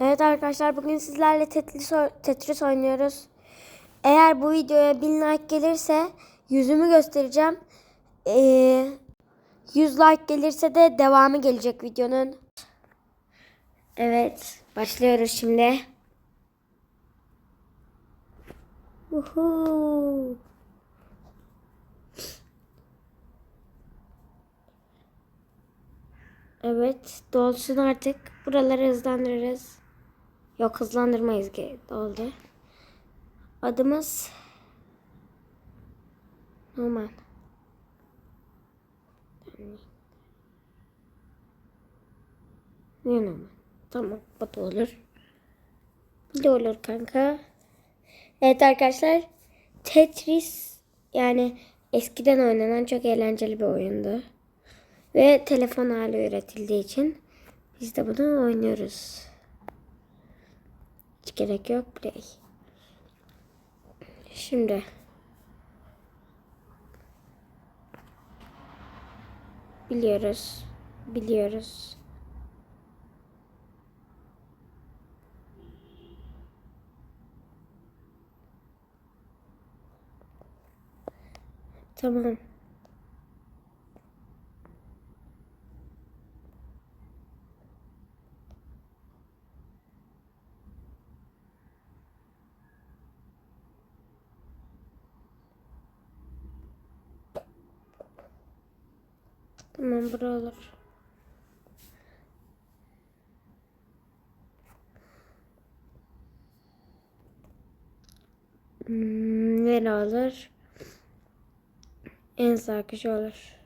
Evet arkadaşlar bugün sizlerle Tetris, Tetris oynuyoruz. Eğer bu videoya 1000 like gelirse yüzümü göstereceğim. Ee, 100 like gelirse de devamı gelecek videonun. Evet başlıyoruz şimdi. Uhu. Evet dolsun artık. Buraları hızlandırırız. Yok hızlandırmayız ki doldu. Adımız normal. Ne normal? Tamam da olur. Da olur kanka. Evet arkadaşlar Tetris yani eskiden oynanan çok eğlenceli bir oyundu. Ve telefon hali üretildiği için biz de bunu oynuyoruz. Hiç gerek yok play. Şimdi biliyoruz. Biliyoruz. Tamam. Tamam bura olur. Hmm, nere olur? En sağ köşe olur.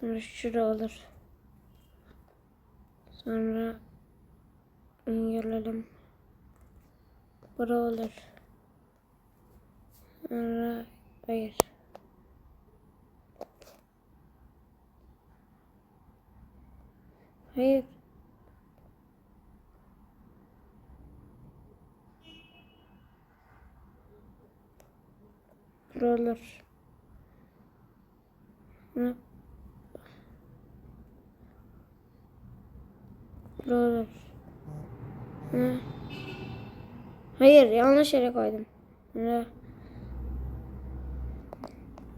Sonra şura olur. Sonra gelelim. Bura olur. Sonra hayır. Hayır. Buralar. Hı. Buralar. Hı. Hayır yanlış yere koydum. Sonra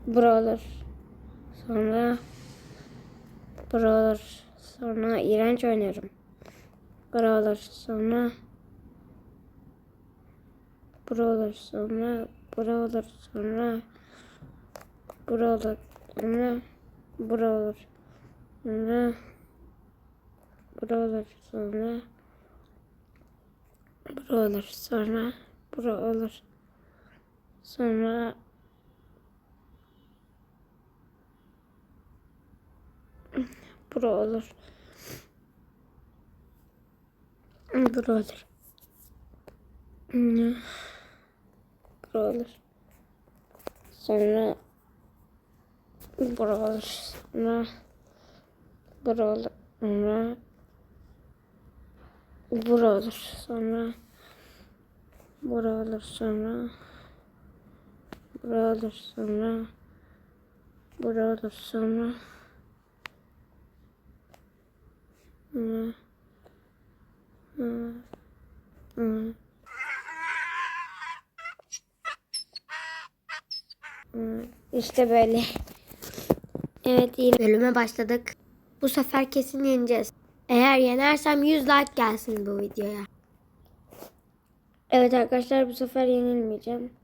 buralar. Sonra buralar. Sonra iğrenç oynuyorum. Buralar. Sonra buralar. Sonra buralar. Sonra buralar. Sonra buralar. Sonra buralar. Sonra buralar. Sonra buralar. Sonra bura olur. Bura olur. Bura olur. Sonra bura olur. Sonra bura olur. Sonra bura olur. Sonra bura olur. Sonra bura olur. Sonra bura olur. Sonra Hmm. Hmm. Hmm. Hmm. İşte böyle. Evet yeni bölüme başladık. Bu sefer kesin yeneceğiz. Eğer yenersem 100 like gelsin bu videoya. Evet arkadaşlar bu sefer yenilmeyeceğim.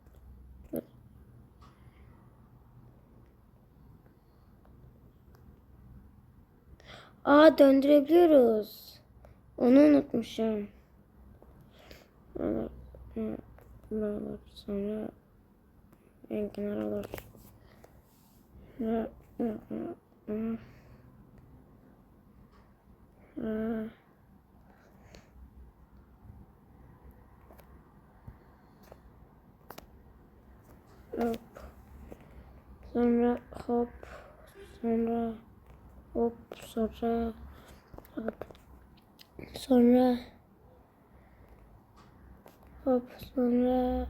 Aa döndürebiliyoruz. Onu unutmuşum. Buralar sonra en kenar olur. Hop. Sonra hop. Sonra hop sonra hop. Sonra hop sonra.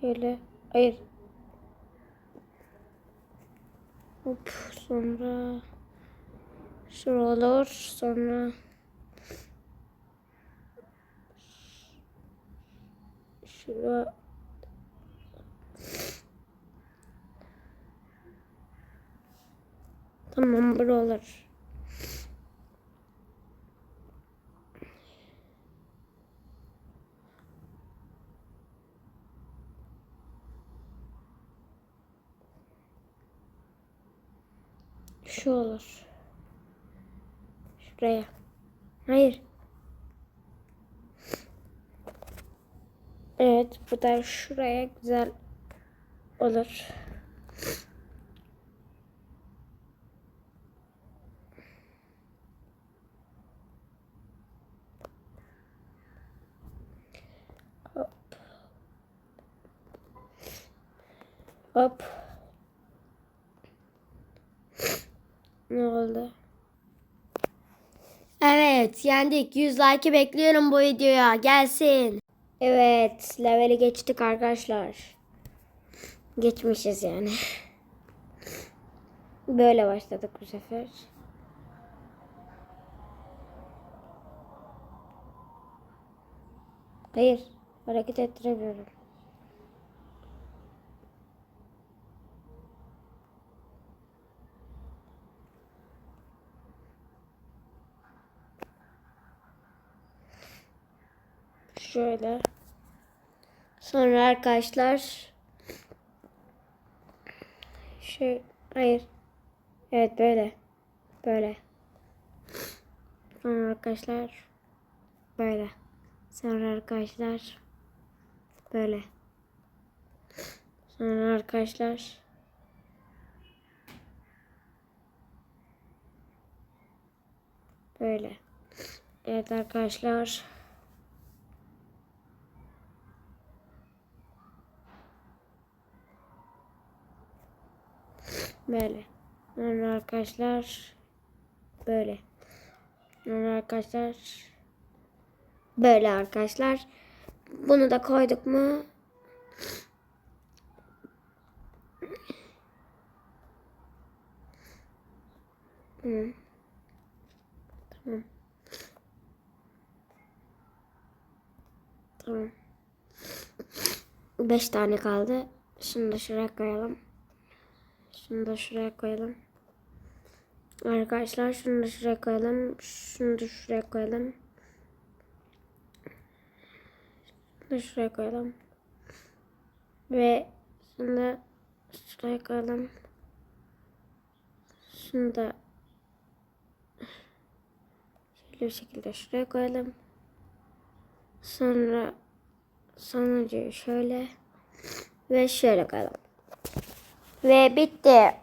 Şöyle hayır. Hop sonra. Şura olur sonra. Şura Tamam bura olur. Şu olur. Şuraya. Hayır. Evet, bu da şuraya güzel olur. Hop. Ne oldu? Evet yendik. 100 like bekliyorum bu videoya. Gelsin. Evet leveli geçtik arkadaşlar. Geçmişiz yani. Böyle başladık bu sefer. Hayır. Hareket ettiremiyorum. Şöyle. Sonra arkadaşlar şey hayır. Evet böyle. Böyle. Sonra arkadaşlar böyle. Sonra arkadaşlar böyle. Sonra arkadaşlar böyle. Evet arkadaşlar. Böyle. Sonra arkadaşlar böyle. Sonra arkadaşlar böyle arkadaşlar. Bunu da koyduk mu? Hı. Tamam. Tamam. Beş tane kaldı. Şunu da şuraya koyalım. Şunu da şuraya koyalım. Arkadaşlar şunu da şuraya koyalım. Şunu da şuraya koyalım. Şunu da şuraya koyalım. Ve şunu da şuraya koyalım. Şunu da şöyle bir şekilde şuraya koyalım. Sonra sonuncuyu şöyle ve şöyle koyalım. Ve bitti.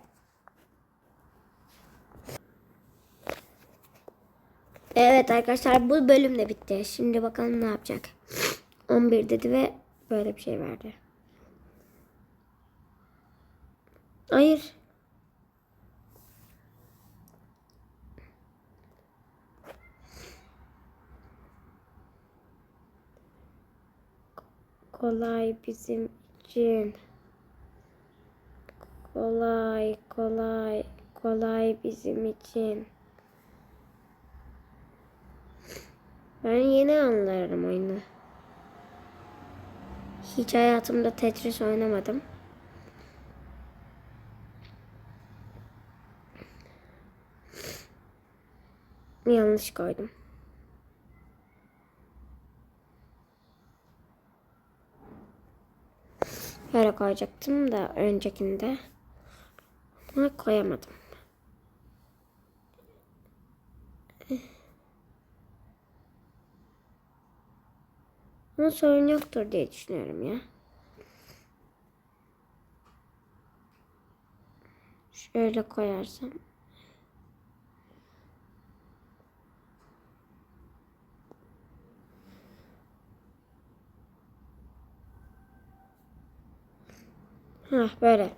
Evet arkadaşlar bu bölüm de bitti. Şimdi bakalım ne yapacak. 11 dedi ve böyle bir şey verdi. Hayır. Kolay bizim için. Kolay, kolay, kolay bizim için. Ben yeni anlarım oyunu. Hiç hayatımda Tetris oynamadım. Yanlış koydum. Böyle koyacaktım da öncekinde. Ama koyamadım. Ama sorun yoktur diye düşünüyorum ya. Şöyle koyarsam. Hah böyle.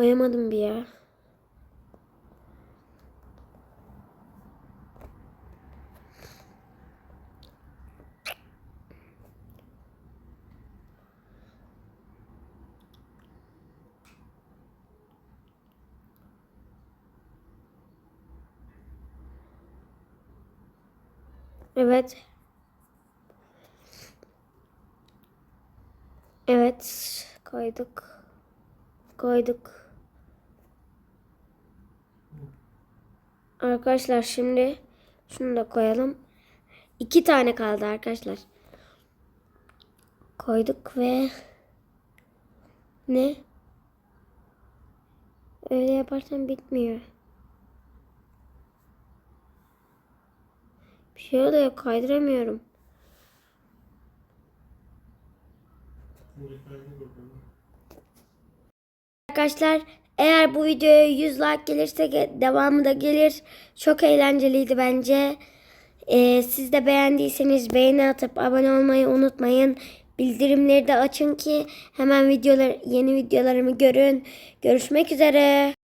Koyamadım bir ya. Evet. Evet, koyduk. Koyduk. Arkadaşlar şimdi şunu da koyalım. İki tane kaldı arkadaşlar. Koyduk ve ne? Öyle yaparsan bitmiyor. Bir şey oluyor kaydıramıyorum. Arkadaşlar eğer bu videoya 100 like gelirse ge- devamı da gelir. Çok eğlenceliydi bence. Ee, siz de beğendiyseniz beğeni atıp abone olmayı unutmayın. Bildirimleri de açın ki hemen videolar yeni videolarımı görün. Görüşmek üzere.